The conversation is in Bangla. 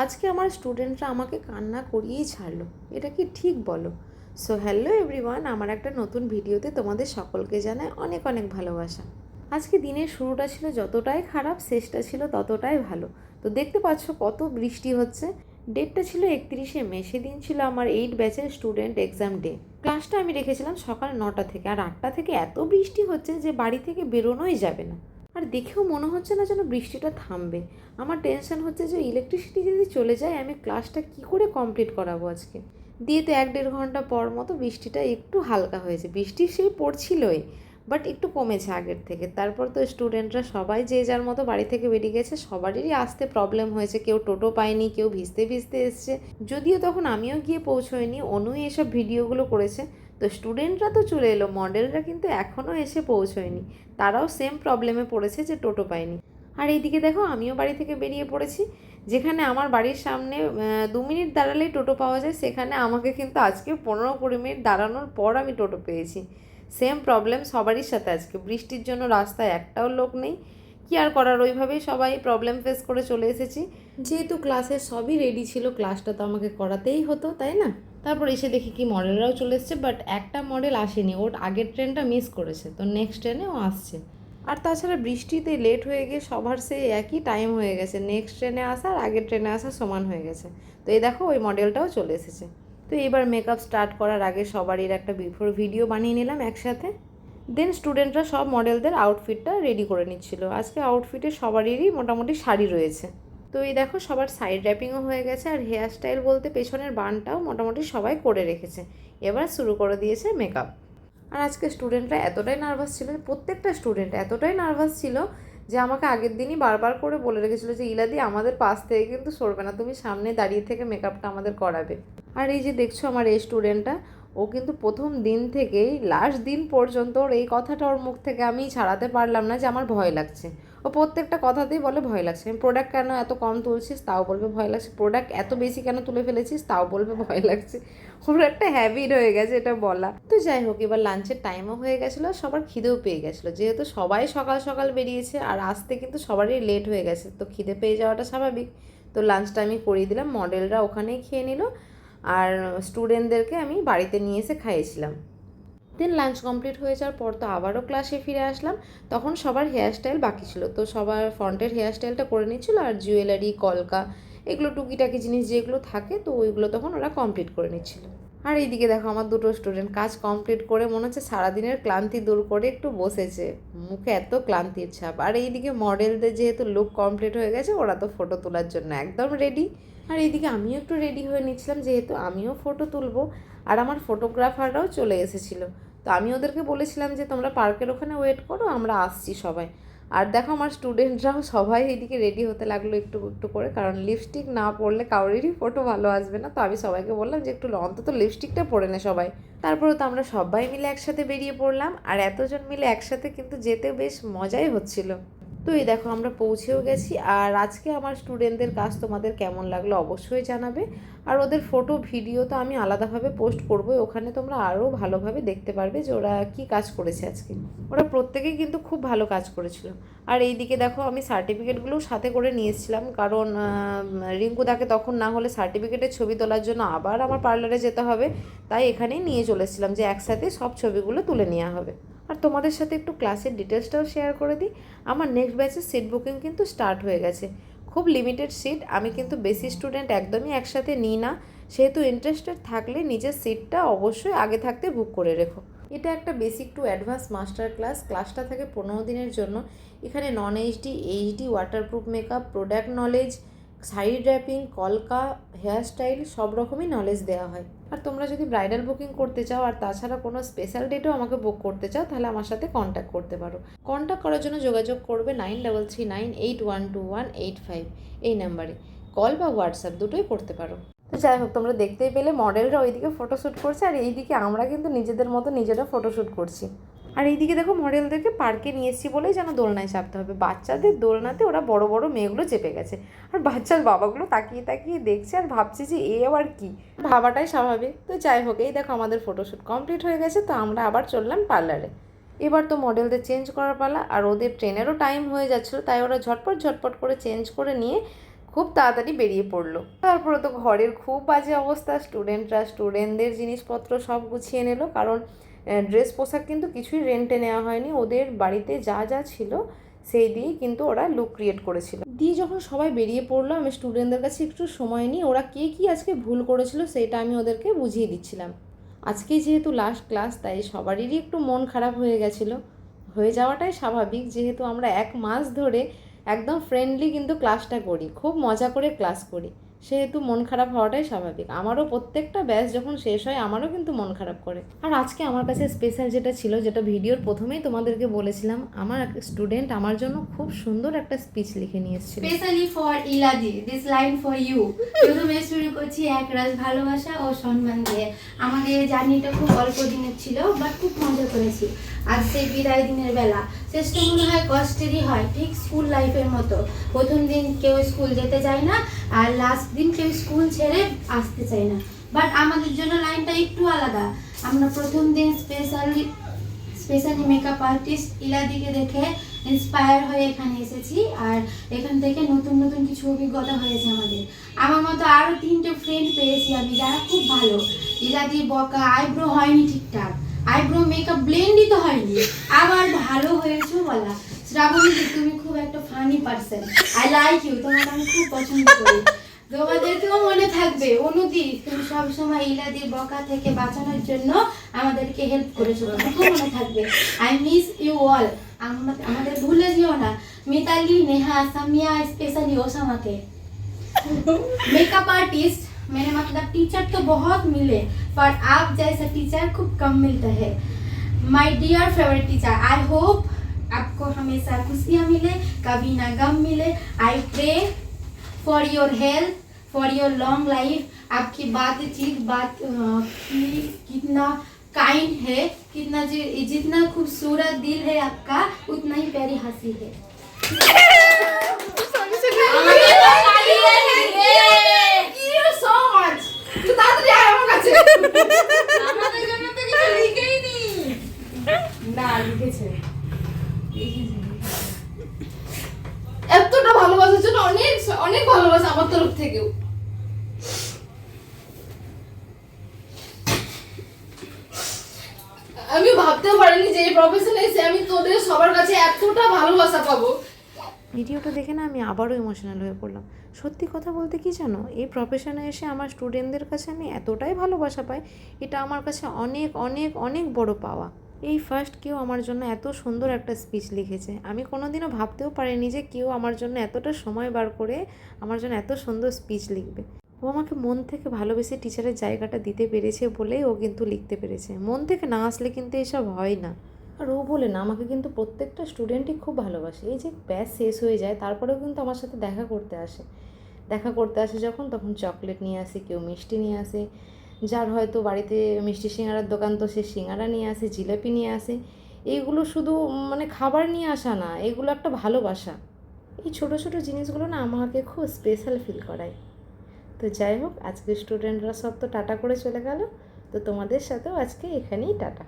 আজকে আমার স্টুডেন্টরা আমাকে কান্না করিয়েই ছাড়লো। এটা কি ঠিক বলো? সো হ্যালো এভরিওয়ান আমার একটা নতুন ভিডিওতে তোমাদের সকলকে জানায় অনেক অনেক ভালোবাসা। আজকে দিনের শুরুটা ছিল যতটাই খারাপ, শেষটা ছিল ততটাই ভালো। তো দেখতে পাচ্ছ কত বৃষ্টি হচ্ছে। ডেটটা ছিল একত্রিশে মে, সেদিন ছিল আমার এইট ব্যাচের স্টুডেন্ট এক্সাম ডে ক্লাসটা আমি রেখেছিলাম সকাল নটা থেকে, আর আটটা থেকে এত বৃষ্টি হচ্ছে যে বাড়ি থেকে বেরোনোই যাবে না। আর দেখেও মনে হচ্ছে না যেন বৃষ্টিটা থামবে। আমার টেনশন হচ্ছে যে ইলেকট্রিসিটি যদি চলে যায়, আমি ক্লাসটা কি করে কমপ্লিট করাবো আজকে? দিয়ে তো এক দেড় ঘণ্টা পর মতো বৃষ্টিটা একটু হালকা হয়েছে। বৃষ্টি সেই পড়ছিলই বাট একটু কমেছে আগের থেকে। তারপর তো স্টুডেন্টরা সবাই যে যার মতো বাড়ি থেকে বেরিয়ে গেছে, সবারই আসতে প্রবলেম হয়েছে। কেউ টোটো পায়নি, কেউ ভিজতে ভিজতে এসছে। যদিও তখন আমিও গিয়ে পৌঁছোয়নি, অনুই এসব ভিডিওগুলো করেছে। তো স্টুডেন্টরা তো চলে এলো মডেলরা কিন্তু এখনও এসে পৌঁছোয়নি। তারাও সেম প্রবলেমে পড়েছে যে টোটো পায়নি। আর এইদিকে দেখো, আমিও বাড়ি থেকে বেরিয়ে পড়েছি। যেখানে আমার বাড়ির সামনে দু মিনিট দাঁড়ালেই টোটো পাওয়া যায়। সেখানে আমাকে কিন্তু আজকে পনেরো কুড়ি মিনিট দাঁড়ানোর পর আমি টোটো পেয়েছি। সেম প্রবলেম সবারই সাথে আজকে। বৃষ্টির জন্য রাস্তায় একটাও লোক নেই। কি আর করার? ওইভাবেই সবাই প্রবলেম ফেস করে চলে এসেছি। যেহেতু ক্লাসের সবই রেডি ছিল ক্লাসটা তো আমাকে করাতেই হতো, তাই না? তারপর এসে দেখি কি মডেলরাও চলে এসছে বাট একটা মডেল আসেনি। ওর আগের ট্রেনটা মিস করেছে, তো নেক্সট ট্রেনে ও আসছে। আর তাছাড়া বৃষ্টিতে লেট হয়ে গিয়ে সবার সেই একই টাইম হয়ে গেছে। নেক্সট ট্রেনে আসার, আগের ট্রেনে আসা সমান হয়ে গেছে। তো এই দেখো, ওই মডেলটাও চলে এসেছে। তো এবার মেকআপ স্টার্ট করার আগে সবারই একটা বিফোর ভিডিও বানিয়ে নিলাম একসাথে। দেন স্টুডেন্টরা সব মডেলদের আউটফিটটা রেডি করে নিচ্ছিল। আজকে আউটফিটে সবারই মোটামুটি শাড়ি রয়েছে। তো এই দেখো সবার সাইড র্যাপিংও হয়ে গেছে আর হেয়ার স্টাইল বলতে পেছনের বানটাও মোটামুটি সবাই করে রেখেছে। এবার শুরু করে দিয়েছে মেকআপ আর আজকে স্টুডেন্টরা এতটাই নার্ভাস ছিল, প্রত্যেকটা স্টুডেন্ট এতটাই নার্ভাস ছিল যে আমাকে আগের দিনই বারবার করে বলে রেখেছিলো যে, ইলাদি, আমাদের পাশ থেকে কিন্তু সরবে না, তুমি সামনে দাঁড়িয়ে থেকে মেকআপটা আমাদের করাবে। আর এই যে দেখছ আমার এই স্টুডেন্টটা ও কিন্তু প্রথম দিন থেকেই লাস্ট দিন পর্যন্ত ওর এই কথাটা ওর মুখ থেকে আমি ছাড়াতে পারলাম না যে আমার ভয় লাগছে। ও প্রত্যেকটা কথাতেই বলে ভয় লাগছে। আমি প্রোডাক্ট কেন এত কম তুলছিস? তাও বলবে ভয় লাগছে। প্রোডাক্ট এত বেশি কেন তুলে ফেলেছিস? তাও বলবে ভয় লাগছে। ওর একটা হ্যাবিট হয়ে গেছে এটা বলা। তো যাই হোক, এবার লাঞ্চের টাইমও হয়ে গেছিল, সবার খিদেও পেয়ে গেছিল। যেহেতু সবাই সকাল সকাল বেরিয়েছে আর আসতে কিন্তু সবারই লেট হয়ে গেছে, তো খিদে পেয়ে যাওয়াটা স্বাভাবিক। তো লাঞ্চটা আমি করিয়ে দিলাম মডেলরা ওখানেই খেয়ে নিল। আর স্টুডেন্টদেরকে আমি বাড়িতে নিয়ে এসে খাইয়েছিলাম। দেন লাঞ্চ কমপ্লিট হয়ে যাওয়ার পর তো আবারও ক্লাসে ফিরে আসলাম। তখন সবার হেয়ারস্টাইল বাকি ছিল। তো সবার ফ্রন্টের হেয়ারস্টাইলটা করে নিচ্ছিল আর জুয়েলারি কলকা এগুলো টুকিটাকি জিনিস যেগুলো থাকে তো ওইগুলো তখন ওরা কমপ্লিট করে নিচ্ছিল। আর এইদিকে দেখো আমার দুটো স্টুডেন্ট কাজ কমপ্লিট করে মনে হচ্ছে সারাদিনের ক্লান্তি দূর করে একটু বসেছে। মুখে এত ক্লান্তির ছাপ। আর এইদিকে মডেলদের যেহেতু লুক কমপ্লিট হয়ে গেছে, ওরা তো ফটো তোলার জন্য একদম রেডি আর এইদিকে আমিও একটু রেডি হয়ে নিচ্ছিলাম, যেহেতু আমিও ফটো তুলবো। আর আমার ফটোগ্রাফাররাও চলে এসেছিল। তো আমি ওদেরকে বলেছিলাম যে, তোমরা পার্কের ওখানে ওয়েট করো, আমরা আসছি সবাই। আর দেখো আমার স্টুডেন্টরাও সবাই এইদিকে রেডি হতে লাগল একটু একটু করে, কারণ লিপস্টিক না পড়লে কারোরই ফটো ভালো আসবে না। তো আমি সবাইকে বললাম যে, একটু অন্তত লিপস্টিকটা পরে নে সবাই। তারপরে তো আমরা সবাই মিলে একসাথে বেরিয়ে পড়লাম, আর এতজন মিলে একসাথে কিন্তু যেতে বেশ মজাই হচ্ছিল। তো এই দেখো আমরা পৌঁছেও গেছি। আর আজকে আমার স্টুডেন্টদের কাজ তোমাদের কেমন লাগল অবশ্যই জানাবে। আর ওদের ফটো ভিডিও তো আমি আলাদাভাবে পোস্ট করবোই। ওখানে তোমরা আরও ভালোভাবে দেখতে পারবে যে ওরা কী কাজ করেছে আজকে। ওরা প্রত্যেকেই কিন্তু খুব ভালো কাজ করেছিল। আর এইদিকে দেখো আমি সার্টিফিকেটগুলোও সাথে করে নিয়েছিলাম কারণ রিঙ্কুদাকে তখন না হলে সার্টিফিকেটের ছবি তোলার জন্য আবার আমার পার্লারে যেতে হবে। তাই এখানেই নিয়ে চলে এসেছিলাম যে একসাথে সব ছবিগুলো তুলে নেওয়া হবে। আর তোমাদের সাথে একটু ক্লাসের ডিটেলসটাও শেয়ার করে দিই। আমার নেক্সট ব্যাচের সিট বুকিং কিন্তু স্টার্ট হয়ে গেছে। খুব লিমিটেড সিট আমি কিন্তু বেশি স্টুডেন্ট একদমই একসাথে নিই না। সেহেতু ইন্টারেস্টেড থাকলে নিজের সিটটা অবশ্যই আগে থাকতে বুক করে রেখো। এটা একটা basic to advance master class ক্লাসটা থাকে পনেরো দিনের জন্য। এখানে non HD HD waterproof makeup product knowledge side wrapping কলকা হেয়ারস্টাইল সব রকমই নলেজ দেওয়া হয়। আর তোমরা যদি ব্রাইডাল বুকিং করতে চাও আর তাছাড়া কোনো স্পেশাল ডেটও আমাকে বুক করতে চাও, তাহলে আমার সাথে কন্ট্যাক্ট করতে পারো। কন্ট্যাক্ট করার জন্য যোগাযোগ করবে nine double three nine eight one two one eight five এই নাম্বারে কল বা হোয়াটসঅ্যাপ দুটোই করতে পারো। তো যাই হোক, তোমরা দেখতেই পেলে মডেলরা ওইদিকে ফটোশ্যুট করছে আর এইদিকে আমরা কিন্তু নিজেদের মতো নিজেরা ফটোশ্যুট করছি। আর এইদিকে দেখো মডেলদেরকে পার্কে নিয়ে এসেছি বলেই যেন দোলনায় চাপতে হবে। বাচ্চাদের দোলনাতে ওরা বড় বড় মেয়েগুলো চেপে গেছে। আর বাচ্চার বাবাগুলো তাকিয়ে তাকিয়ে দেখছে আর ভাবছে যে এ আবার কি? ভাবাটাই স্বাভাবিক। তো যাই হোক, এই দেখো আমাদের ফটোশ্যুট কমপ্লিট হয়ে গেছে, তো আমরা আবার চললাম পার্লারে এবার তো মডেলদের চেঞ্জ করার পালা, আর ওদের ট্রেনেরও টাইম হয়ে যাচ্ছিল, তাই ওরা ঝটপট ঝটপট করে চেঞ্জ করে নিয়ে খুব তাড়াতাড়ি বেরিয়ে পড়ল। তারপরে তো ঘরের খুব বাজে অবস্থা স্টুডেন্টরা স্টুডেন্টদের জিনিসপত্র সব গুছিয়ে নিল, কারণ ড্রেস পোশাক কিন্তু কিছুই রেন্টে নেওয়া হয়নি। ওদের বাড়িতে যা যা ছিল সেই দিয়েই কিন্তু ওরা লুক ক্রিয়েট করেছিল। দিয়ে যখন সবাই বেরিয়ে পড়ল, আমি স্টুডেন্টদের কাছে একটু সময় নিই, ওরা কে কী আজকে ভুল করেছিল সেটা আমি ওদেরকে বুঝিয়ে দিচ্ছিলাম। আজকে যেহেতু লাস্ট ক্লাস তাই সবারই একটু মন খারাপ হয়ে গেছিল। হয়ে যাওয়াটাই স্বাভাবিক, যেহেতু আমরা এক মাস ধরে একদম ফ্রেন্ডলি কিন্তু ক্লাসটা করি, খুব মজা করে ক্লাস করি। সেহেতু মন খারাপ হওয়াটাই স্বাভাবিক। আমারও প্রত্যেকটা ব্যাচ যখন শেষ হয়, আমারও কিন্তু মন খারাপ করে। আর আজকে আমার কাছে স্পেশাল যেটা ছিল, যেটা ভিডিওর প্রথমেই তোমাদেরকে বলেছিলাম, আমার স্টুডেন্ট আমার জন্য খুব সুন্দর একটা স্পিচ লিখে নিয়ে এসেছিল। Specially for ইলাদি this line for you প্রথমে শুরু করছি একরাশ ভালোবাসা ও সম্মান দিয়ে। আমাদের জার্নিটা খুব অল্প দিনের ছিল বাট খুব মজা করেছি। আজ সেই বিদায় দিনের বেলা। শেষটা মনে হয় কষ্টেরই হয়, ঠিক স্কুল লাইফের মতো। প্রথম দিন কেউ স্কুল যেতে চায় না, আর লাস্ট দিন কেউ স্কুল ছেড়ে আসতে চায় না। বাট আমাদের জন্য লাইনটা একটু আলাদা। আমরা প্রথম দিন স্পেশালি স্পেশালি মেকআপ আর্টিস্ট ইলাদিকে দেখে ইন্সপায়ার হয়ে এখানে এসেছি। আর এখান থেকে নতুন নতুন কিছু অভিজ্ঞতা হয়েছে আমাদের। আমার মতো আরও তিনটে ফ্রেন্ড পেয়েছি আমি যারা খুব ভালো। ইলাদি, বকা, আইব্রো হয়নি ঠিকঠাক। আইব্রো মেকআপ ব্লেন্ডই তো হয়নি। আবার ভালো হয়েছে বলা। শ্রাবণী, তুমি খুব একটা funny person I like you তোমাকে আমি খুব পছন্দ করি। তোমাদেরকেও মনে থাকবে অনুদি তুমি সবসময় ইলাদির বকা থেকে বাঁচানোর জন্য আমাদেরকে হেল্প করেছো তোমাকেও মনে থাকবে আই মিস ইউ অল আমাদের ভুলে যেও না মিতালি নেহা সামিয়া स्पेशली ओसामा के मेकअप आर्टिस्ट मेरे मतलब टीचर तो बहुत मिले पर आप जैसा टीचर खूब कम मिलता है my dear favourite teacher I hope आपको हमेशा खुशियाँ मिले कभी ना गम मिले I pray for your health for your long life आपकी बातचीत बात की कितना काइंड है कितना जितना खूबसूरत दिल है आपका उतना ही प्यारी हँसी है। हाँ, तो Thank you. আমি ভাবতেও পারিনি যে এই প্রফেশনে এসে আমি তোদের সবার কাছে এতটা ভালোবাসা পাবো। ভিডিওটা দেখে না আমি আবারও ইমোশনাল হয়ে পড়লাম। সত্যি কথা বলতে কি জানো? এই প্রফেশনে এসে আমার স্টুডেন্টদের কাছে আমি এতটাই ভালোবাসা পাই, এটা আমার কাছে অনেক অনেক অনেক বড় পাওয়া। এই ফার্স্ট কেউ আমার জন্য এত সুন্দর একটা স্পিচ লিখেছে। আমি কোনোদিনও ভাবতেও পারিনি যে কেউ আমার জন্য এতটা সময় বার করে আমার জন্য এত সুন্দর স্পিচ লিখবে। ও আমাকে মন থেকে ভালোবেসে টিচারের জায়গাটা দিতে পেরেছে বলেই ও কিন্তু লিখতে পেরেছে। মন থেকে না আসলে কিন্তু এসব হয় না। আর ও বলে না, আমাকে কিন্তু প্রত্যেকটা স্টুডেন্টই খুব ভালোবাসে। এই যে ব্যাস শেষ হয়ে যায়, তারপরেও কিন্তু আমার সাথে দেখা করতে আসে। দেখা করতে আসে যখন, তখন চকলেট নিয়ে আসে, কেউ মিষ্টি নিয়ে আসে। যার হয়তো বাড়িতে মিষ্টি সিঙ্গারার দোকান, তো সে সিঙ্গারা নিয়ে আসে, জিলেপি নিয়ে আসে। এইগুলো শুধু মানে খাবার নিয়ে আসা না, এগুলো একটা ভালোবাসা। এই ছোটো ছোটো জিনিসগুলো না আমাকে খুব স্পেশাল ফিল করায়। তো যাই হোক আজকে স্টুডেন্টরা সব তো টাটা করে চলে গেল। তো তোমাদের সাথেও আজকে এখানেই টাটা।